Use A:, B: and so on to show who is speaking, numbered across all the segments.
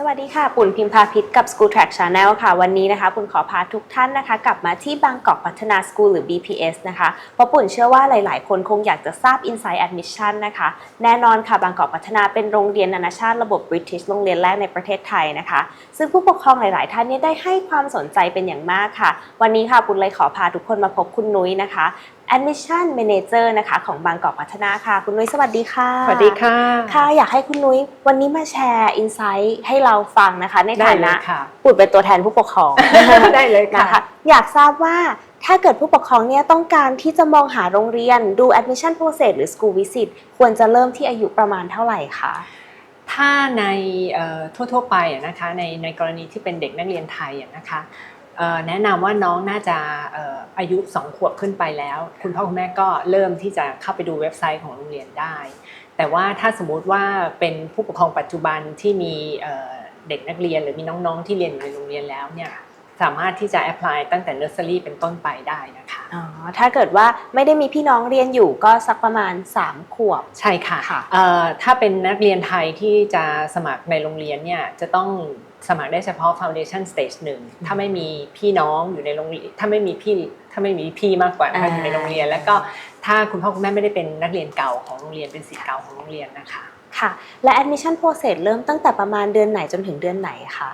A: สวัสดีค่ะ ปุ่นพิมพาพิษกับ School Track Channel ค่ะ วันนี้นะคะ ปุ่นขอพาทุกท่านนะคะ กลับมาที่บางกอกพัฒนา School หรือ BPS นะคะ เพราะปุ่นเชื่อว่าหลาย ๆ คนคงอยากจะทราบ Insight Admission นะคะ แน่นอนค่ะ บางกอกพัฒนาเป็นโรงเรียนนานาชาติระบบ British โรงเรียนแรกในประเทศไทยนะคะ ซึ่งผู้ปกครองหลาย ๆ ท่านเนี่ยได้ให้ความสนใจเป็นอย่างมากค่ะ วันนี้ค่ะปุ่นเลยขอพาทุกคนมาพบคุณนุ้ยนะคะ Admission Manager นะคะของบางกอกพัฒนาค่ะ คุณนุ้ยสวัสดีค่ะ
B: สวัสดีค่ะ
A: ค่ะ อยากให้คุณนุ้ยวันนี้มาแชร์อินไซต์ให้เราฟังนะคะ ใน
B: ได้
A: ฐา
B: เล
A: นะ
B: ยค่ะ
A: ปุดเป็นตัวแทนผู้ปกครอง
B: ได้เลยค่ะ
A: นะคะอยากทราบว่าถ้าเกิดผู้ปกครองเนี่ยต้องการที่จะมองหาโรงเรียนดู admission process หรือ school visit ควรจะเริ่มที่อายุประมาณเท่าไหร่คะ
B: ถ้าในเอ่อทั่วๆไปอะนะคะในในกรณีที่เป็นเด็กนักเรียนไทยอะนะคะเอ่อ แนะนำว่าน้องน่าจะเอ่ออายุ 2 ขวบขึ้นไปแล้ว คุณพ่อคุณแม่ก็เริ่มที่จะเข้าไปดูเว็บไซต์ของโรงเรียนได้ แต่ว่าถ้าสมมุติว่าเป็นผู้ปกครองปัจจุบันที่มีเอ่อเด็กนักเรียนหรือมีน้องๆที่เรียนอยู่ในโรงเรียนแล้วเนี่ยสามารถที่จะแอพพลายตั้งแต่เนอร์เซอรี่เป็นต้นไปได้นะคะ
A: อ๋อถ้าเกิดว่าไม่ได้มีพี่น้องเรียนอยู่ก็สักประมาณ 3 ขวบ
B: ใช่ค่ะ
A: ค่ะ
B: เอ่อถ้าเป็นนักเรียนไทยที่จะสมัครในโรงเรียนเนี่ยจะต้อง สมัครได้เฉพาะ Foundation Stage หนึ่งถ้าไม่มีพี่น้องอยู่ในโรงเรียนถ้าไม่มีพี่ถ้าไม่มีพี่มากกว่า
A: อ่า
B: อยู่ในโรงเรียน แล้วก็ถ้าคุณพ่อคุณแม่ไม่ได้เป็นนักเรียนเก่าของโรงเรียนเป็นศิษย์เก่าของโรงเรียนนะคะ
A: ค่ะและ admission process เริ่มตั้งแต่ประมาณเดือนไหนจนถึงเดือนไหนคะ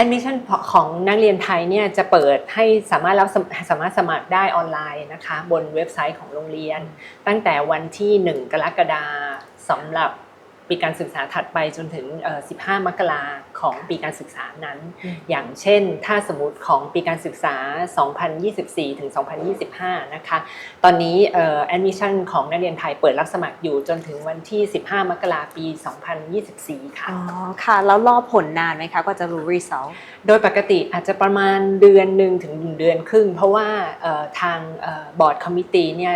B: Admission ของนักเรียนไทยเนี่ยจะเปิดให้สามารถรับสมสามารถสมัครได้ออนไลน์นะคะ บนเว็บไซต์ของโรงเรียน ตั้งแต่วันที่ 1 กรกฎาคมสำหรับ ปีการศึกษาถัดไปจนถึงเอ่อ15 มกราของปีการศึกษานั้น
A: อืม
B: อย่างเช่น ถ้าสมมติของปีการศึกษา 2024 ถึง 2025 นะคะ ตอนนี้เอ่อ admission ของนักเรียนไทยเปิดรับสมัครอยู่จนถึงวันที่ 15 มกราปี 2024 ค่ะ
A: อ๋อ ค่ะ แล้วรอผลนานไหมคะกว่าจะรู้ result
B: โดยปกติอาจจะประมาณเดือนหนึ่งถึงหนึ่งเดือนครึ่ง เพราะว่าเอ่อทางบอร์ดคอมมิตี้เนี่ย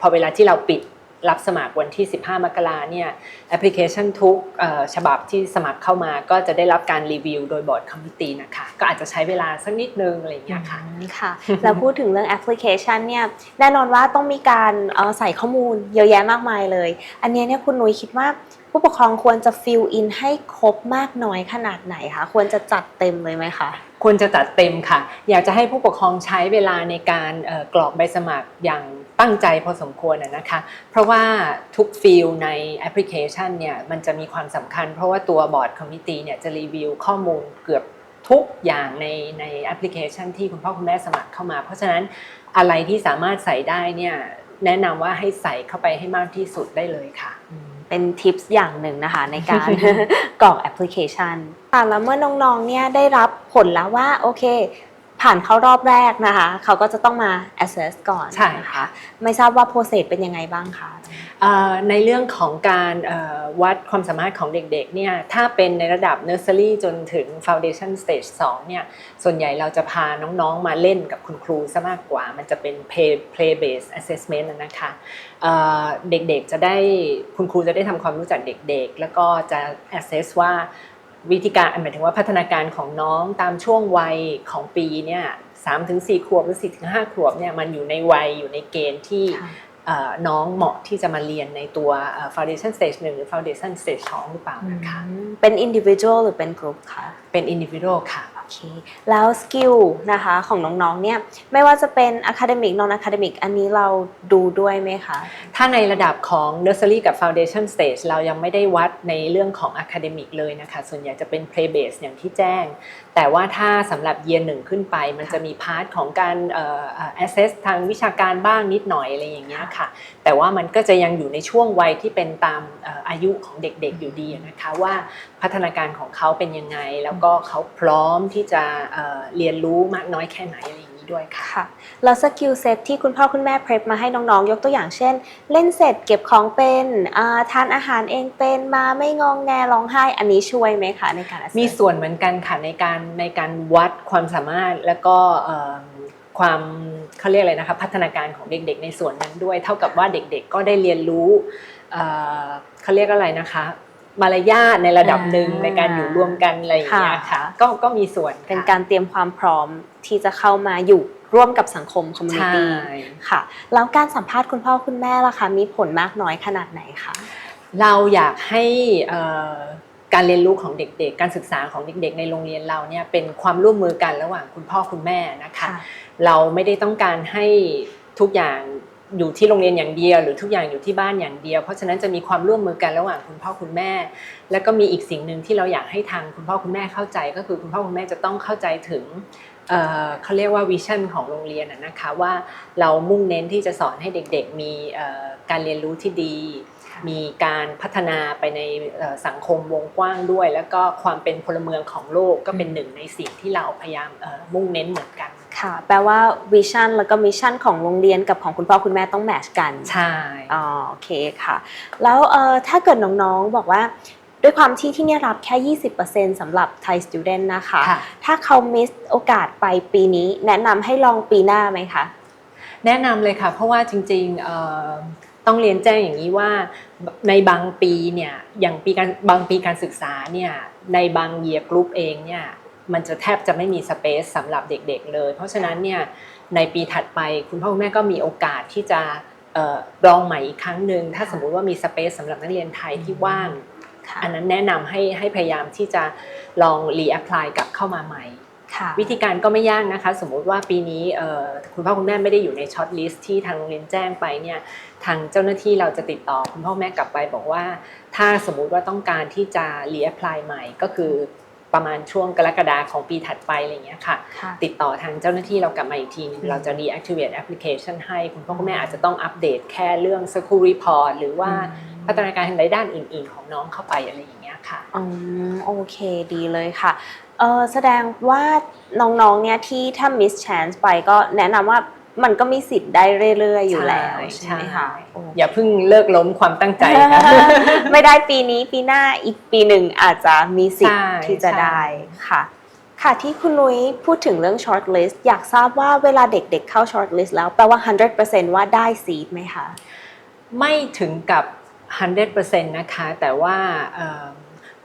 B: พอเวลาที่เราปิด รับสมัครวันที่ 15 มกราเนี่ยแอปพลิเคชันทุกเอ่อฉบับที่สมัครเข้ามาก็จะได้รับการรีวิวโดยบอร์ดคอมมิตี้นะคะ ก็อาจจะใช้เวลาสักนิดนึงอะไรอย่างเงี้ยค่ะ
A: อืมค่ะ แล้วพูดถึงเรื่องแอปพลิเคชันเนี่ยแน่นอนว่าต้องมีการเอ่อใส่ข้อมูลเยอะแยะมากมายเลย อันเนี้ยเนี่ยคุณนุ้ยคิดว่าผู้ปกครองควรจะฟิลอินให้ครบมากน้อยขนาดไหนคะควรจะจัดเต็มเลยไหมคะ
B: ควรจะจัดเต็มค่ะ อยากจะให้ผู้ปกครองใช้เวลาในการเอ่อกรอกใบสมัครอย่าง ตั้งใจพอสมควรนะนะคะ เพราะว่าทุกฟิลในแอปพลิเคชันเนี่ยมันจะมีความสำคัญ เพราะว่าตัวบอร์ดคอมมิตี้เนี่ยจะรีวิวข้อมูลเกือบทุกอย่างในในแอปพลิเคชันที่คุณพ่อคุณแม่สมัครเข้ามา เพราะฉะนั้นอะไรที่สามารถใส่ได้เนี่ยแนะนำว่าให้ใส่เข้าไปให้มากที่สุดได้เลยค่ะ
A: เป็นทิปส์อย่างหนึ่งนะคะในการกรอกแอปพลิเคชันค่ะแล้วเมื่อน้องๆเนี่ยได้รับผลแล้วว่าโอเค ผ่านเข้ารอบแรกนะคะ เขาก็จะต้องมา assess ก่อน
B: ใช่
A: นะคะไม่ทราบว่า process เป็นยังไงบ้างคะ
B: เอ่อในเรื่องของการเอ่อวัดความสามารถของเด็กๆเนี่ยถ้าเป็นในระดับ Nursery จนถึง Foundation Stage 2เนี่ยส่วนใหญ่เราจะพาน้องๆมาเล่นกับคุณครูซะมากกว่า มันจะเป็น play play based assessment นะนะคะเอ่อเด็กๆจะได้คุณครูจะได้ทำความรู้จักเด็กๆ แล้วก็จะ assess ว่า วิธีการหมายถึงว่าพัฒนาการของน้องตามช่วงวัยของปีเนี่ยสามถึงสี่ขวบหรือสี่ถึงห้าขวบเนี่ยมันอยู่ในวัยอยู่ในเกณฑ์ที่
A: ค่ะ
B: เอ่อน้องเหมาะที่จะมาเรียนในตัวเอ่อ foundation stage 1 หรือ foundation stage 2 หรือเปล่านะคะ
A: เป็น individual หรือเป็น group คะ
B: เป็น individual ค่ะ
A: โอ เคแล้วสกิลนะคะของน้องๆเนี่ยไม่ว่าจะเป็นอะคาเดมิกนอนอะคาเดมิกอันนี้เราดูด้วยไหมคะ
B: ถ้าในระดับของ nursery กับ foundation stage เรายังไม่ได้วัดในเรื่องของอะคาเดมิกเลยนะคะ ส่วนใหญ่จะเป็น play base อย่างที่แจ้ง แต่ว่าถ้าสำหรับเยียร์หนึ่งขึ้นไป มันจะมีพาร์ทของการเอ่อเออ assess ทางวิชาการบ้างนิดหน่อยอะไรอย่างเงี้ยค่ะ แต่ว่ามันก็จะยังอยู่ในช่วงวัยที่เป็นตามอายุของเด็กๆอยู่ดีนะคะว่าพัฒนาการของเขาเป็นยังไง แล้วก็เขาพร้อมที่จะเรียนรู้มากน้อยแค่ไหนอะไร ด้วยค่ะ
A: ค่ะแล้วสกิลเซ็ตที่คุณพ่อคุณแม่เพรพมาให้น้องๆ ยกตัวอย่างเช่น เล่นเสร็จเก็บของเป็นอ่าทานอาหารเองเป็นมาไม่งองแงร้องไห้อันนี้ช่วยไหมคะในการ assess
B: มีส่วนเหมือนกันค่ะในการในการวัดความสามารถแล้วก็เอิ่มความเขาเรียกอะไรนะคะพัฒนาการของเด็กๆในส่วนนั้นด้วย เท่ากับว่าเด็กๆก็ได้เรียนรู้เอ่อเขาเรียกอะไรนะคะ มารยาทในระดับหนึ่ง
A: อ่า
B: ในการอยู่ร่วมกันอะไรอย่างเงี้ย
A: ค่ะ
B: ค่ะก็ก็มีส่วนค่ะ
A: เป็นการเตรียมความพร้อมที่จะเข้ามาอยู่ร่วมกับสังคมคอมมูนิ
B: ใช่
A: ตี้ค่ะแล้วการสัมภาษณ์คุณพ่อคุณแม่ล่ะคะมีผลมากน้อยขนาดไหนคะ
B: เราอยากให้เอ่อการเรียนรู้ของเด็กๆ การศึกษาของเด็กๆ ในโรงเรียนเราเนี่ยเป็นความร่วมมือกันระหว่างคุณพ่อคุณแม่นะคะ เราไม่ได้ต้องการให้ทุกอย่าง อยู่ที่โรงเรียนอย่างเดียว หรือทุกอย่างอยู่ที่บ้านอย่างเดียว เพราะฉะนั้นจะมีความร่วมมือกันระหว่างคุณพ่อคุณแม่ แล้วก็มีอีกสิ่งหนึ่งที่เราอยากให้ทางคุณพ่อคุณแม่เข้าใจ ก็คือคุณพ่อคุณแม่จะต้องเข้าใจถึงเอ่อเขาเรียกว่าวิชั่นของโรงเรียนนะนะคะว่าเรามุ่งเน้นที่จะสอนให้เด็กๆ มีเอ่อการเรียนรู้ที่ดี มีการพัฒนาไปในเอ่อสังคมวงกว้างด้วย แล้วก็ความเป็นพลเมืองของโลกก็เป็นหนึ่งในสิ่งที่เราพยายามเอ่อมุ่งเน้นเหมือนกัน
A: ค่ะ แปลว่าวิชั่นแล้วก็มิชชั่นของโรงเรียนกับของคุณพ่อคุณแม่ต้องแมทช์กัน
B: ใช่
A: อ๋อโอเคค่ะ แล้วเอ่อถ้าเกิดน้องๆบอกว่าด้วยความที่ที่เนี่ยรับแค่ 20%สำหรับ Thai student นะคะ
B: ค่ะ
A: ถ้าเขามิสโอกาสไปปีนี้ แนะนำให้ลองปีหน้าไหมคะ
B: แนะนำเลยค่ะ เพราะว่าจริงๆเอ่อต้องเรียนแจ้งอย่างนี้ว่าในบางปีเนี่ยอย่างปีการบางปีการศึกษาเนี่ยในบางเยียกรุ๊ปเองเนี่ย มันจะแทบจะไม่มีสเปซสำหรับเด็กๆเลย เพราะฉะนั้นเนี่ยในปีถัดไปคุณพ่อคุณแม่ก็มีโอกาสที่จะเอ่อลองใหม่อีกครั้งหนึ่งถ้าสมมุติว่ามีสเปซสำหรับนักเรียนไทยที่ว่าง
A: ค่ะ
B: อันนั้นแนะนำให้ให้พยายามที่จะลองรีแอพพลายกลับเข้ามาใหม่
A: ค่ะ
B: วิธีการก็ไม่ยากนะคะ สมมุติว่าปีนี้เอ่อคุณพ่อคุณแม่ไม่ได้อยู่ในช็อตลิสต์ที่ทางโรงเรียนแจ้งไปเนี่ยทางเจ้าหน้าที่เราจะติดต่อคุณพ่อแม่กลับไปบอกว่า ถ้าสมมุติว่าต้องการที่จะรีแอพพลายใหม่ก็คือ ประมาณช่วงกรกฎาของปีถัดไปอะไรอย่างเงี้ยค่ะ
A: ค่ะ
B: ติดต่อทางเจ้าหน้าที่เรากลับมาอีกทีนึง
A: อืม
B: เราจะ reactivate application ให้คุณพ่อคุณแม่อาจจะต้องอัปเดตแค่เรื่อง school report หรือว่าพัฒนาการในด้านอื่น ๆ ของน้องเข้าไปอะไรอย่างเงี้ยค่ะ
A: อืมโอเคดีเลยค่ะเออแสดงว่าน้องๆเนี่ยที่ถ้า miss chance ไปก็แนะนำว่า มันก็มีสิทธิ์ได้เรื่อยๆอยู่แล้ว
B: ใช่
A: ใช่ไหมคะ
B: ใช่
A: โอ้
B: อย่าเพิ่งเลิกล้มความตั้งใจนะ
A: ไม่ได้ปีนี้ปีหน้าอีกปีหนึ่งอาจจะมีสิทธิ์
B: ใช่
A: ที่จะ
B: ใช่
A: ได้ค่ะ ค่ะที่คุณนุ้ยพูดถึงเรื่อง short list อยากทราบว่าเวลาเด็กๆเข้า short list แล้วแปลว่า 100%ว่าได้ซีดไหมคะ
B: ไม่ถึงกับ 100%นะคะ แต่ว่าเอ่อเพ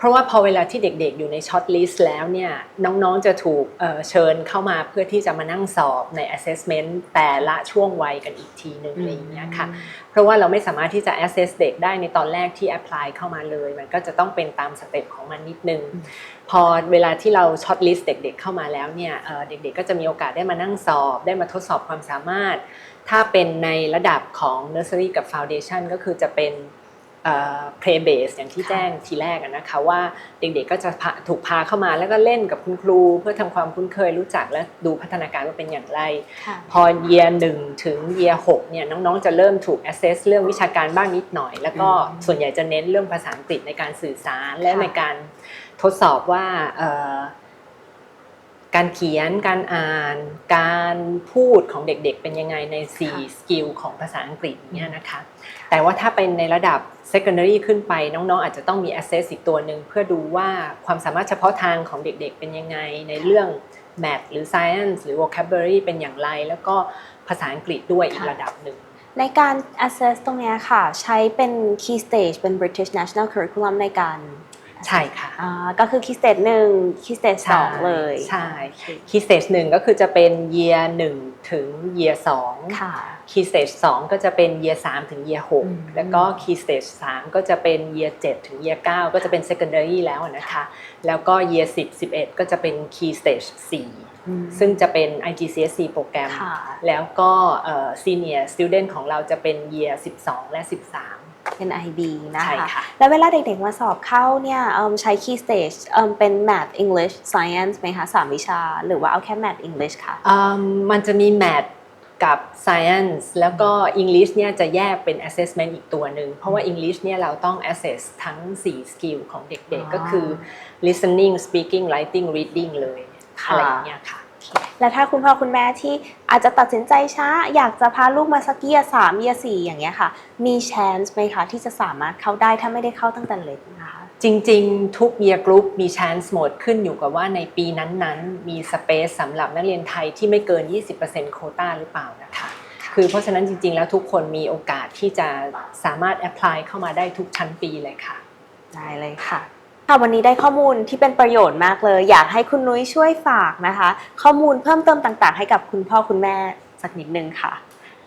B: ราะว่าพอเวลาที่เด็กๆอยู่ในช็อตลิสต์แล้วเนี่ยน้องๆจะถูกเอ่อเชิญเข้ามาเพื่อที่จะมานั่งสอบใน assessment แต่ละช่วงวัยกันอีกทีหนึ่งอะไรอย่างเงี้ยค่ะเพราะว่าเราไม่สามารถที่จะ assess เด็กได้ในตอนแรกที่ apply เข้ามาเลย มันก็จะต้องเป็นตามสเต็ปของมันนิดนึง
A: อืม
B: พอเวลาที่เราช็อตลิสต์เด็กๆเข้ามาแล้วเนี่ยเอ่อเด็กๆก็จะมีโอกาสได้มานั่งสอบ ได้มาทดสอบความสามารถ ถ้าเป็นในระดับของ nursery กับ foundation ก็คือจะเป็น เอ่อ play base อย่างที่
A: ค่ะ
B: แจ้งทีแรกอะนะคะว่าเด็กๆก็จะพาถูกพาเข้ามาแล้วก็เล่นกับคุณครู เพื่อทำความคุ้นเคยรู้จักและดูพัฒนาการว่าเป็นอย่างไร
A: ค่ะ
B: พอเยียหนึ่งถึงเยียหกเนี่ยน้องๆจะเริ่มถูก assess เรื่องวิชาการบ้างนิดหน่อย แล้วก็
A: อืม
B: ส่วนใหญ่จะเน้นเรื่องภาษาอังกฤษในการสื่อสารและ
A: ค่ะ
B: ในการทดสอบว่าเอ่อ การเขียนการอ่าน การพูดของเด็กๆ เป็นยังไงใน 4 สกิลของภาษาอังกฤษเนี่ยนะคะแต่ว่าถ้าเป็นในระดับ secondary ขึ้นไปน้องๆ อาจจะต้องมี assess อีกตัวหนึ่งเพื่อดูว่าความสามารถเฉพาะทางของเด็กๆ เป็นยังไงในเรื่อง math หรือ science หรือ vocabulary เป็นอย่างไร แล้วก็ภาษาอังกฤษด้วยอีก
A: ค่ะ
B: ระดับหนึ่ง
A: ในการ assess ตรงเนี้ยค่ะ ใช้เป็น key stage เป็น British National Curriculum ในการ
B: ใช่ค่ะ
A: อ่าก็คือ key stage หนึ่ง key stage สองเลย
B: ใช่ key stage หนึ่งก็คือจะเป็น year หนึ่งถึง year สอง
A: ค่ะ
B: key stage สองก็จะเป็น year สามถึง year หก
A: อืม
B: แล้วก็ key stage สามก็จะเป็น year เจ็ดถึง year เก้าก็จะเป็น secondary แล้วนะคะ แล้วก็ year สิบสิบเอ็ดก็จะเป็น key stage สี่
A: อืม
B: ซึ่งจะเป็น IGCSE โปรแกรม
A: ค่ะ
B: แล้วก็เอ่อ senior student ของเราจะเป็น year 12 และ 13
A: เป็น IB นะ
B: ใช่
A: คะ
B: ค่ะ
A: แล้วเวลาเด็กๆมาสอบเข้าเนี่ยเอิ่มใช้ key stage เอิ่มเป็น math English Science ไหมคะสามวิชา หรือว่าเอาแค่ math English ค่ะ
B: อืมมันจะมี math กับ science แล้วก็ English เนี่ยจะแยกเป็น assessment อีกตัวหนึ่ง เพราะว่า English เนี่ยเราต้อง assess ทั้ง4สกิลของเด็ก
A: อ๋อ
B: ๆ ก็คือ listening speaking writing reading เลย
A: ค่ะ
B: อะไรอย่างเงี้ยค่ะ
A: และถ้าคุณพ่อคุณแม่ที่อาจจะตัดสินใจช้า อยากจะพาลูกมาสักเยียสามเยียสี่อย่างเงี้ยค่ะ มี chance ไหมคะที่จะสามารถเข้าได้ถ้าไม่ได้เข้าตั้งแต่เล็กนะคะ
B: จริงๆ ทุก year group มี chance หมดขึ้นอยู่กับว่าในปีนั้นๆ มี space สำหรับนักเรียนไทยที่ไม่เกิน 20%โควต้าหรือเปล่านะคะ คือเพราะฉะนั้นจริงๆ แล้วทุกคนมีโอกาสที่จะสามารถ apply เข้ามาได้ทุกชั้นปีเลยค่ะ
A: ได้เลยค่ะ ค่ะวันนี้ได้ข้อมูลที่เป็นประโยชน์มากเลย อยากให้คุณนุ้ยช่วยฝากนะคะ ข้อมูลเพิ่มเติมต่างๆ ให้กับคุณพ่อคุณแม่สักนิดนึงค่ะ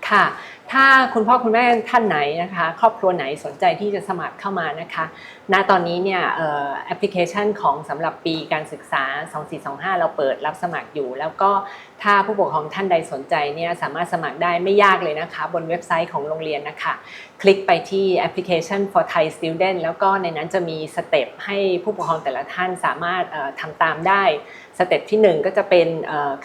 B: ค่ะ ถ้าคุณพ่อคุณแม่ท่านไหนนะคะ ครอบครัวไหนสนใจที่จะสมัครเข้ามานะคะ ณตอนนี้เนี่ยแอปพลิเคชันของสำหรับปีการศึกษา 2425 เราเปิดรับสมัครอยู่ แล้วก็ถ้าผู้ปกครองท่านใดสนใจเนี่ยสามารถสมัครได้ไม่ยากเลยนะคะ บนเว็บไซต์ของโรงเรียนนะคะ คลิกไปที่แอปพลิเคชัน for Thai student แล้วก็ในนั้นจะมีสเต็ปให้ผู้ปกครองแต่ละท่านสามารถทำตามได้สเต็ปที่ 1 ก็จะเป็น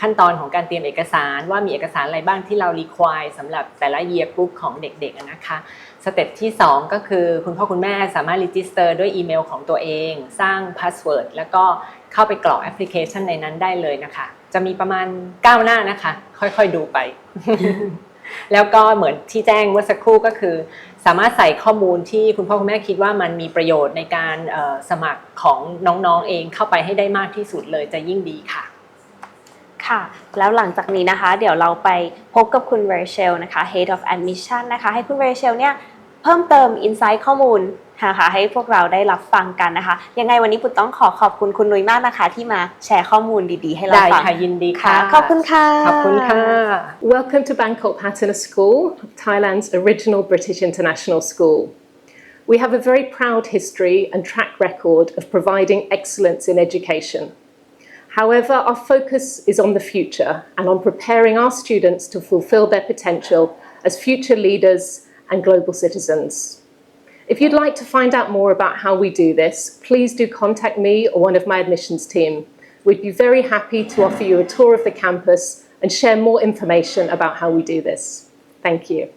B: ขั้นตอนของการเตรียมเอกสาร ว่ามีเอกสารอะไรบ้างที่เรา require สำหรับแต่ละ year group ของเด็กๆนะคะสเต็ปที่ 2 ก็คือคุณพ่อคุณแม่สามารถ register ด้วยอีเมลของตัวเอง สร้าง password แล้วก็เข้าไปกรอกแอปพลิเคชันในนั้นได้เลยนะคะ จะมีประมาณ 9 หน้านะคะ ค่อยๆดูไป แล้วก็เหมือนที่แจ้งเมื่อสักครู่ก็คือ สามารถใส่ข้อมูลที่คุณพ่อคุณแม่คิดว่ามันมีประโยชน์ในการสมัครของน้องๆเองเข้าไปให้ได้มากที่สุดเลยจะยิ่งดีค่ะ
A: ค่ะ แล้วหลังจากนี้นะคะ เดี๋ยวเราไปพบกับคุณเรเชลนะคะ Head of Admission นะคะ ให้คุณเรเชลเนี่ยเพิ่มเติม Insight ข้อมูลนะคะให้พวกเราได้รับฟังกันนะคะ ยังไงวันนี้ปุ่นต้องขอขอบคุณคุณนุ้ยมากนะคะ ที่มาแชร์ข้อมูลดีๆ ให้เรา
B: ได้
A: ฟัง
B: ค่ะยินดี
A: ค่ะ
B: ค่ะ
A: ขอบคุณค่ะ
B: ขอบคุณค่ะ
C: Welcome to Bangkok Pattern School, Thailand's original British international school. We have a very proud history and track record of providing excellence in education. However, our focus is on the future and on preparing our students to fulfill their potential as future leaders and global citizens. If you'd like to find out more about how we do this, please do contact me or one of my admissions team. We'd be very happy to offer you a tour of the campus and share more information about how we do this. Thank you.